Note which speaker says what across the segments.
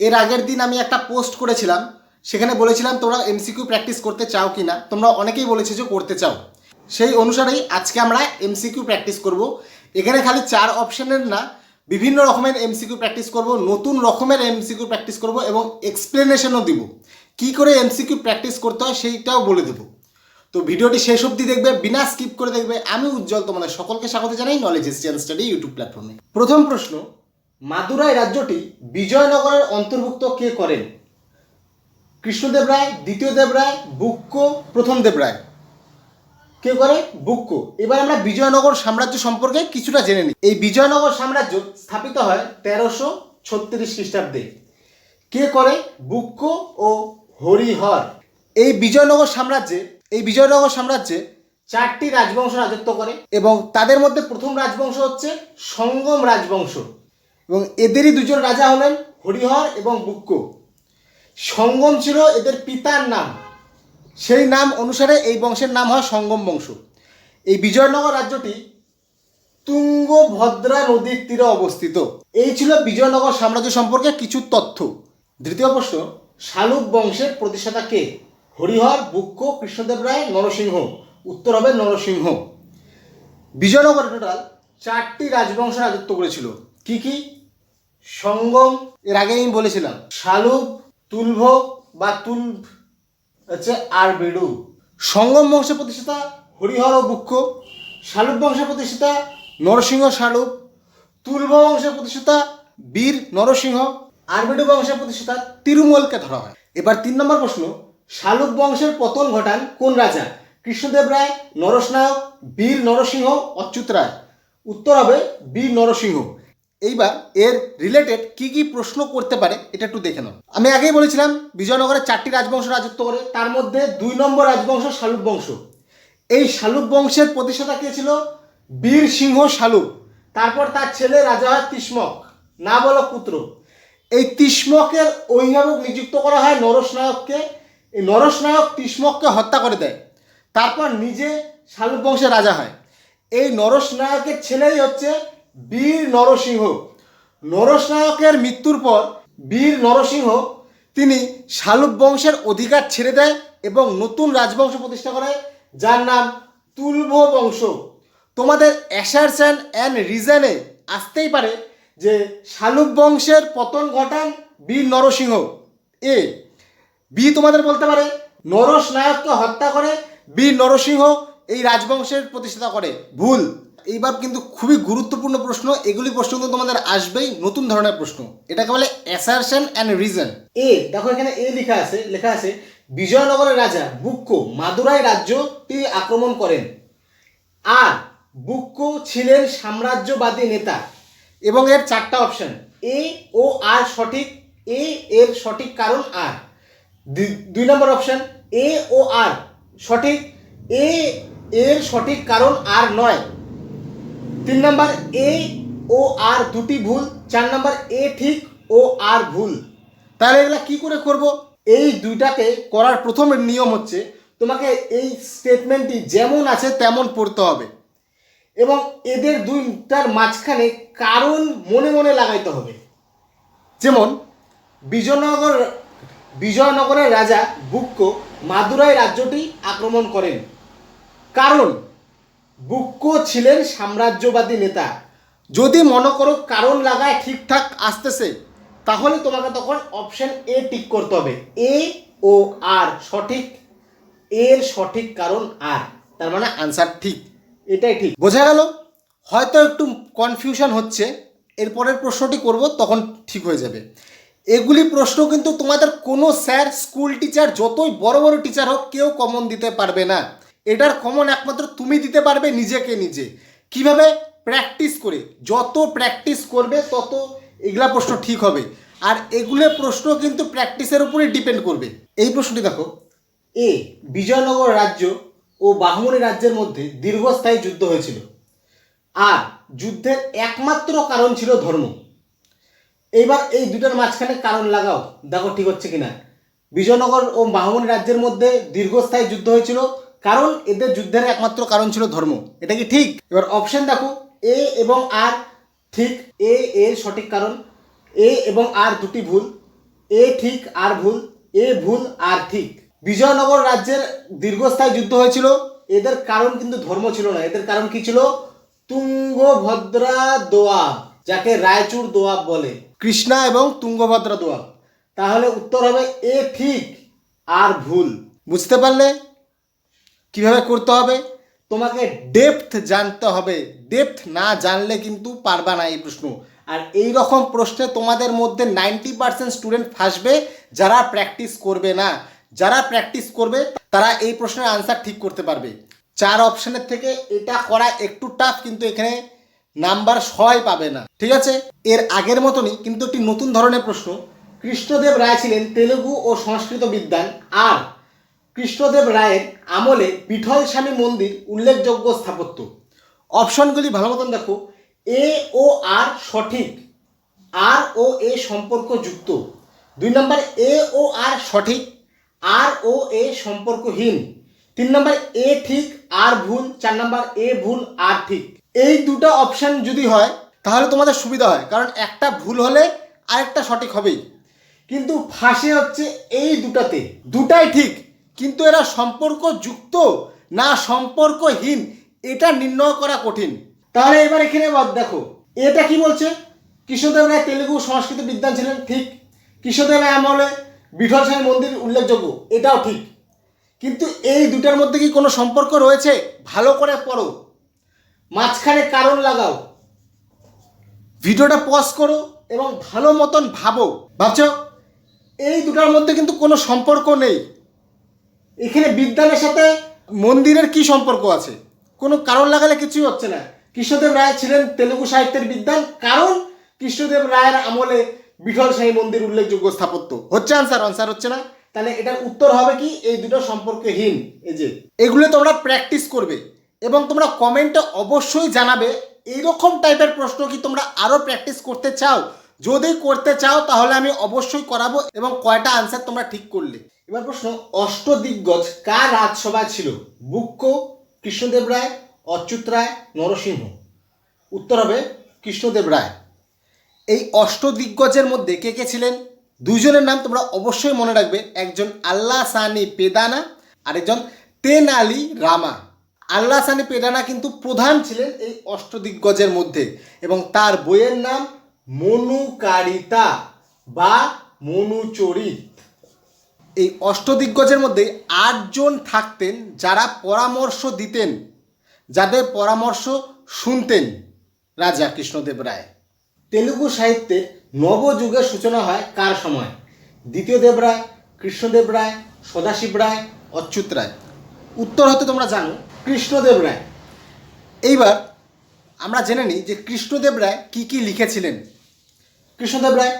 Speaker 1: এর আগের দিন আমি একটা পোস্ট করেছিলাম, সেখানে বলেছিলাম তোমরা এমসিকিউ প্র্যাকটিস করতে চাও কি না তোমরা অনেকেই বলেছে যে করতে চাও। সেই অনুসারেই আজকে আমরা এমসিকিউ প্র্যাকটিস করব। এখানে খালি চার অপশনের না, বিভিন্ন রকমের এমসিকিউ প্র্যাকটিস করব, নতুন রকমের এমসিকিউ প্র্যাকটিস করব এবং এক্সপ্লেনেশনও দিব। কি করে এমসিকিউ প্র্যাকটিস করতে হয় সেইটাও বলে দেবো। তো ভিডিওটি শেষ অবধি দেখবে, বিনা স্কিপ করে দেখবে। আমি উজ্জ্বল তোমাদের সকলকে স্বাগত জানাই নলেজ এসিয়ান স্টাডি ইউটিউব প্ল্যাটফর্মে প্রথম প্রশ্ন মাদুরাই রাজ্যটি বিজয়নগরের অন্তর্ভুক্ত কে করেন? কৃষ্ণদেব রায়, দ্বিতীয় দেব রায়, বুক্ক, প্রথম দেব রায়। কে করে? বুক্ক। এবার আমরা বিজয়নগর সাম্রাজ্য সম্পর্কে কিছুটা জেনে নিই। এই বিজয়নগর সাম্রাজ্য স্থাপিত হয় তেরোশো ছত্রিশ খ্রিস্টাব্দে। কে করে? বুক্ক ও হরিহর। এই বিজয়নগর সাম্রাজ্যে, এই বিজয়নগর সাম্রাজ্যে চারটি রাজবংশ রাজত্ব করে এবং তাদের মধ্যে প্রথম রাজবংশ হচ্ছে সঙ্গম রাজবংশ। এবং এদেরই দুজন রাজা হলেন হরিহর এবং বুক্ক। সঙ্গম ছিল এদের পিতার নাম। সেই নাম অনুসারে এই বংশের নাম হয় সঙ্গম বংশ। এই বিজয়নগর রাজ্যটি তুঙ্গভদ্রা নদীর তীরে অবস্থিত। এই ছিল বিজয়নগর সাম্রাজ্য সম্পর্কে কিছু তথ্য। দ্বিতীয় প্রশ্ন, শালুক বংশের প্রতিষ্ঠাতা কে? হরিহর, বুক্ক, কৃষ্ণদেব রায়, নরসিংহ। উত্তর হবে নরসিংহ। বিজয়নগর টোটাল চারটি রাজবংশ রাজত্ব করেছিল। কি কি? সঙ্গম, এর আগে আমি বলেছিলাম, শালুক তুলভ বা তুল, হচ্ছে আর বেডু সঙ্গম বংশের প্রতিষ্ঠাতা হরিহর বুক্ষ, শালুক বংশের প্রতিষ্ঠাতা নরসিংহ শালুক তুলভ বংশের প্রতিষ্ঠাতা বীর নরসিংহ, আরবেডু বংশের প্রতিষ্ঠাতা তিরুমলকে ধরা হয়। এবার তিন নম্বর প্রশ্ন, শালুক বংশের পতন ঘটান কোন রাজা? কৃষ্ণদেব রায়, নরসনায়ক, বীর নরসিংহ, অচ্যুত রায়। উত্তর হবে বীর নরসিংহ। এইবার এর রিলেটেড কি কি প্রশ্ন করতে পারে এটা একটু দেখে নাও। আমি আগেই বলেছিলাম বিজয়নগরে চারটি রাজবংশ রাজত্ব করে, তার মধ্যে দুই নম্বর রাজবংশ শালুক বংশ। এই শালুক বংশের প্রতিষ্ঠাতা কে ছিল? বীর সিংহ শালুক। তারপর তার ছেলে রাজা হয় তিষ্মক। না বলো পুত্র। এই তিষ্মকের অভিভাবক নিযুক্ত করা হয় নরস নায়ককে। এই নরস নায়ক তিষ্মককে হত্যা করে দেয়। তারপর নিজে শালুক বংশের রাজা হয়। এই নরস নায়কের ছেলেই হচ্ছে বীর নরসিংহ। নরস নায়কের মৃত্যুর পর বীর নরসিংহ তিনি শালুক বংশের অধিকার ছেড়ে দেয় এবং নতুন রাজবংশ প্রতিষ্ঠা করে, যার নাম তুলভ বংশ। তোমাদের অ্যাসারশন অ্যান্ড রিজনে আসতেই পারে যে শালুক বংশের পতন ঘটান বীর নরসিংহ। এ, বি তোমাদের বলতে পারে নরস নায়ককে হত্যা করে বীর নরসিংহ এই রাজবংশের প্রতিষ্ঠাতা করে। ভুল। এইবার কিন্তু খুবই গুরুত্বপূর্ণ প্রশ্ন, এগুলি প্রশ্ন কিন্তু তোমাদের আসবেই, নতুন ধরনের প্রশ্ন। এটাকে বলে অ্যাসারশন অ্যান্ড রিজন এ, দেখো এখানে এ লেখা আছে লেখা আছে, বিজয়নগরের রাজা বুক্ক মাদুরাই রাজ্যটি আক্রমণ করেন। আর বুক্ক ছিলেন সাম্রাজ্যবাদী নেতা। এবং এর চারটা অপশন এ ও আর সঠিক, এ এর সঠিক কারণ আর। দুই- নম্বর অপশন এ ও আর সঠিক, এ এর সঠিক কারণ আর নয়। তিন নম্বর এ ও আর দুটি ভুল, চার নম্বর এ ঠিক, ও আর ভুল। তাহলে এগুলা কি করে করব? এই দুইটাকে করার প্রথম নিয়ম হচ্ছে, তোমাকে এই স্টেটমেন্টটি যেমন আছে তেমন পড়তে হবে। এবং এদের দুইটার মাঝখানে কারণ মনে মনে লাগাইতে হবে। যেমন, বিজয়নগর, বিজয়নগরের রাজা বুক্ক মাদুরাই রাজ্যটি আক্রমণ করেন। কারণ বুক্ক ছিলেন সাম্রাজ্যবাদী নেতা। যদি মনে করো কারণ লাগায় ঠিকঠাক আসতেছে, তাহলে তোমাকে তখন অপশন এ টিক করতে হবে। এ ও আর সঠিক এর সঠিক কারণ আর তার মানে আনসার ঠিক, এটাই ঠিক। বোঝা গেল? হয়তো একটু কনফিউশন হচ্ছে, এরপরের প্রশ্নটি করব, তখন ঠিক হয়ে যাবে। এগুলি প্রশ্ন কিন্তু তোমাদের কোনো স্যার স্কুল টিচার যতই বড় বড় টিচার হোক, কেউ কমন দিতে পারবে না। এটার কমন একমাত্র তুমি দিতে পারবে নিজেকে নিজে। কীভাবে? প্র্যাকটিস করে। যত প্র্যাকটিস করবে, তত এগুলা প্রশ্ন ঠিক হবে। আর এগুলো প্রশ্ন কিন্তু প্র্যাকটিসের উপরেই ডিপেন্ড করবে। এই প্রশ্নটি দেখো। এ, বিজয়নগর রাজ্য ও বাহমনি রাজ্যের মধ্যে দীর্ঘস্থায়ী যুদ্ধ হয়েছিল। আর যুদ্ধের একমাত্র কারণ ছিল ধর্ম। এইবার এই দুটার মাঝখানে কারণ লাগাও। দেখো ঠিক হচ্ছে কিনা। বিজয়নগর ও বাহমনি রাজ্যের মধ্যে দীর্ঘস্থায়ী যুদ্ধ হয়েছিল। কারণ এদের যুদ্ধের একমাত্র কারণ ছিল ধর্ম। এটা কি ঠিক? এবার অপশন দেখো এ এবং আর ঠিক এ এর সঠিক কারণ এ এবং আর দুটি ভুল এ ঠিক আর ভুল এ ভুল আর ঠিক। বিজয়নগর রাজ্যের দীর্ঘস্থায়ী যুদ্ধ হয়েছিল, এদের কারণ কিন্তু ধর্ম ছিল না। এদের কারণ কি ছিল? তুঙ্গভদ্রা দোয়াব, যাকে রায়চুর দোয়াব বলে। কৃষ্ণা এবং তুঙ্গভদ্রা দোয়াব। তাহলে উত্তর হবে এ ঠিক আর ভুল। বুঝতে পারলে? কীভাবে করতে হবে? তোমাকে ডেপথ জানতে হবে। ডেপথ না জানলে কিন্তু পারবা না এই প্রশ্ন। আর এই রকম প্রশ্নে তোমাদের মধ্যে নাইনটি পার্সেন্ট স্টুডেন্ট ফাঁসবে যারা প্র্যাকটিস করবে না। যারা প্র্যাকটিস করবে, তারা এই প্রশ্নের আনসার ঠিক করতে পারবে। চার অপশনের থেকে এটা করা একটু টাফ কিন্তু এখানে নাম্বার ছয় পাবে না। ঠিক আছে? এর আগের মতনই কিন্তু একটি নতুন ধরনের প্রশ্ন। কৃষ্ণদেব রায় ছিলেন তেলেগু ও সংস্কৃত বিদ্যান আর কৃষ্ণদেব রায়ের আমলে পিঠল স্বামী মন্দির উল্লেখযোগ্য স্থাপত্য। অপশনগুলি ভালো মতন দেখো। এ ও আর সঠিক। আর ও এ সম্পর্ক যুক্ত দুই নম্বর, এ ও আর সঠিক। আর ও এ সম্পর্কহীন। তিন নম্বর, এ ঠিক, আর ভুল। চার নম্বর, এ ভুল, আর ঠিক। এই দুটো অপশান যদি হয়, তাহলে তোমাদের সুবিধা হয়। কারণ একটা ভুল হলে আরেকটা সঠিক হবেই। কিন্তু ফাঁসে হচ্ছে এই দুটাতে। দুটাই ঠিক। কিন্তু এরা সম্পর্ক যুক্ত না সম্পর্কহীন, এটা নির্ণয় করা কঠিন। তাহলে এবার এখানে দেখো। এটা কি বলছে? কৃষ্ণদেব রায় তেলেগু সংস্কৃত বিদ্যান ছিলেন, ঠিক। কৃষ্ণদেব রায় আমলে বিঠল স্বামী মন্দির উল্লেখযোগ্য, এটাও ঠিক। কিন্তু এই দুটার মধ্যে কি কোনো সম্পর্ক রয়েছে? ভালো করে পড়ো। মাঝখানে কারণ লাগাও। ভিডিওটা পজ করো এবং ভালো মতন ভাবো। ভাবছ? এই দুটার মধ্যে কিন্তু কোনো সম্পর্ক নেই। এখানে বিদ্যালয়ের সাথে মন্দিরের কি সম্পর্ক আছে? কোনো কারণ লাগালে কিছুই হচ্ছে না। কৃষ্ণদেব রায় ছিলেন তেলুগু সাহিত্যের বিদ্যান কারণ কৃষ্ণদেব রায়ের আমলে বিঠল সাই মন্দির উল্লেখযোগ্য স্থাপত্য। হচ্ছে আনসার আনসার হচ্ছে না। তাহলে এটার উত্তর হবে কি? এই দুটো সম্পর্কহীন, এই যে। এগুলো তোমরা প্র্যাকটিস করবে এবং তোমরা কমেন্টে অবশ্যই জানাবে, এইরকম টাইপের প্রশ্ন কি তোমরা আরও প্র্যাকটিস করতে চাও? যদি করতে চাও, তাহলে আমি অবশ্যই করাবো এবং কয়টা আনসার তোমরা ঠিক করলে। এবার প্রশ্ন অষ্টদিগ্গজ কার রাজসভা ছিল? বুক্ক, কৃষ্ণদেব রায়, অচ্যুত রায়, নরসিংহ? উত্তর হবে কৃষ্ণদেব রায়। এই অষ্টদিগ্গজের মধ্যে কে কে ছিলেন? দুজনের নাম তোমরা অবশ্যই মনে রাখবে। একজন আল্লাহ সানি পেদানা, আরেকজন তেনালি রামা। আল্লাহ সানি পেদানা কিন্তু প্রধান ছিলেন এই অষ্টদিগ্গজের মধ্যে এবং তার বইয়ের নাম মনুকারিতা বা মনুচরিত এই অষ্টদিগ্গজের মধ্যে আটজন থাকতেন যারা পরামর্শ দিতেন যাদের পরামর্শ শুনতেন রাজা কৃষ্ণদেব রায়। তেলুগু সাহিত্যের নবযুগের সূচনা হয় কার সময়? দ্বিতীয় দেব রায় কৃষ্ণদেব রায় সদাশিব রায় অচ্যুত রায়। উত্তর হতে তোমরা জানো কৃষ্ণদেব রায়। এইবার আমরা জেনে নিই যে কৃষ্ণদেব রায় কী কী লিখেছিলেন। কৃষ্ণদেব রায়,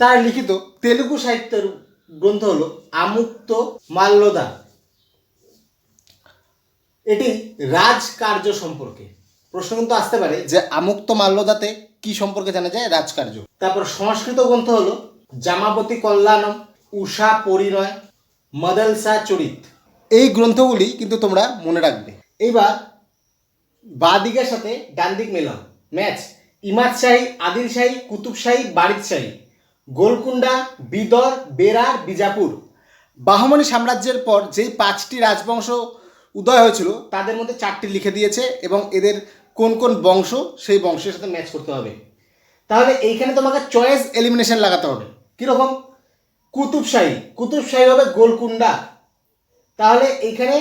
Speaker 1: তার লিখিত তেলুগু সাহিত্যের গ্রন্থ হলো আমুক্ত মাল্যদা এটি রাজকার্য সম্পর্কে। প্রশ্ন কিন্তু আসতে পারে যে আমুক্ত মাল্যদাতে কি সম্পর্কে জানা যায়? রাজকার্য। তারপর সংস্কৃত গ্রন্থ হলো জামাবতী কল্যাণম, উষা পরিণয়, মদলসা চরিত। এই গ্রন্থগুলি কিন্তু তোমরা মনে রাখবে। এইবার বা দিকের সাথে ডান দিক ম্যাচ। ইমাদ শাহী, আদিল শাহী, কুতুব শাহী, বারিদ শাহী। গোলকুন্ডা বিদর, বেরার, বিজাপুর। বাহমনি সাম্রাজ্যের পর যেই পাঁচটি রাজবংশ উদয় হয়েছিল, তাদের মধ্যে চারটি লিখে দিয়েছে এবং এদের কোন কোন বংশ, সেই বংশের সাথে ম্যাচ করতে হবে। তাহলে এইখানে তোমাকে চয়েস এলিমিনেশন লাগাতে হবে। কীরকম? কুতুবশাহী কুতুবশাহী হবে গোলকুন্ডা তাহলে এইখানে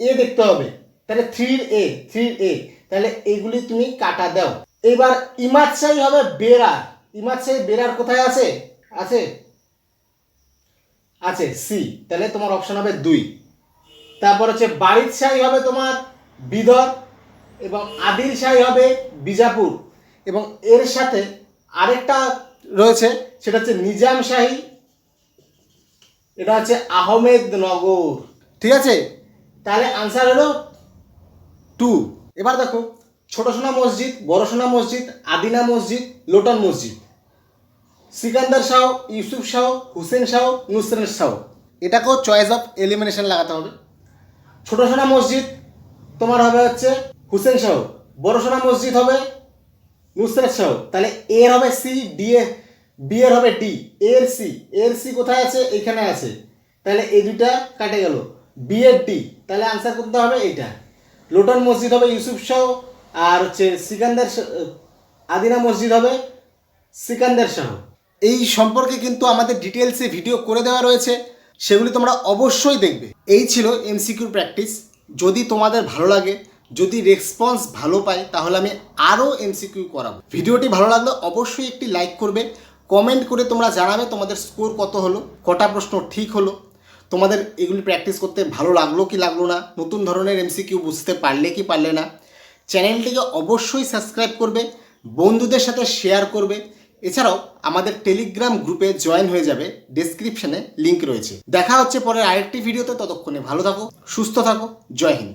Speaker 1: এ দেখতে হবে। তাহলে থ্রির এ থ্রির এ তাহলে এগুলি তুমি কাটা দাও। এবার ইমাদ শাহী হবে বেরার। ইমাদ শাহী বেরার কোথায় আছে? আছে? আছে সি তাহলে তোমার অপশন হবে দুই। তারপর হচ্ছে বারিদ শাহী হবে তোমার বিদর এবং আদিল শাহী হবে বিজাপুর। এবং এর সাথে আরেকটা রয়েছে, সেটা হচ্ছে নিজাম শাহী। এটা হচ্ছে আহমেদনগর ঠিক আছে? তাহলে আনসার হলো টু এবার দেখো ছোট সোনা মসজিদ বড় সোনা মসজিদ, আদিনা মসজিদ, লোটন মসজিদ। সিকান্দার শাহ, ইউসুফ শাহ, হুসেন শাহ, নুসরেত শাহ। এটাকেও চয়েস অফ এলিমিনেশন লাগাতে হবে। ছোট সোনা মসজিদ, তোমার হবে হচ্ছে হুসেন শাহ। বড় সোনা মসজিদ হবে নুসরাত শাহ। তাহলে এর হবে সি ডি এ বি এর হবে ডি এর সি এর সি কোথায় আছে? এখানে আছে। তাহলে এই দুটা কাটে গেল। বি এর ডি তাহলে আনসার করতে হবে এইটা। লোটন মসজিদ হবে ইউসুফ শাহ আর হচ্ছে সিকান্দার আদিনা মসজিদ হবে সিকান্দার শাহ। এই সম্পর্কে কিন্তু আমাদের ডিটেলসে ভিডিও করে দেওয়া রয়েছে, সেগুলি তোমরা অবশ্যই দেখবে। এই ছিল এমসিকিউ প্র্যাকটিস যদি তোমাদের ভালো লাগে, যদি রেসপন্স ভালো পাই, তাহলে আমি আরও এমসিকিউ করাবো। ভিডিওটি ভালো লাগলে অবশ্যই একটি লাইক করবে। কমেন্ট করে তোমরা জানাবে তোমাদের স্কোর কত হলো, কটা প্রশ্ন ঠিক হলো। তোমাদের এগুলি প্র্যাকটিস করতে ভালো লাগল কি লাগল না, নতুন ধরনের এমসিকিউ বুঝতে পারলে কি পারলে না চ্যানেলটিকে অবশ্যই সাবস্ক্রাইব করবে, বন্ধুদের সাথে শেয়ার করবে। এছাড়াও আমাদের টেলিগ্রাম গ্রুপে জয়েন হয়ে যাবে ডেসক্রিপশনে লিঙ্ক রয়েছে। দেখা হচ্ছে পরের আরেকটি ভিডিওতে, ততক্ষণে ভালো থাকো, সুস্থ থাকো, জয় হিন্দ।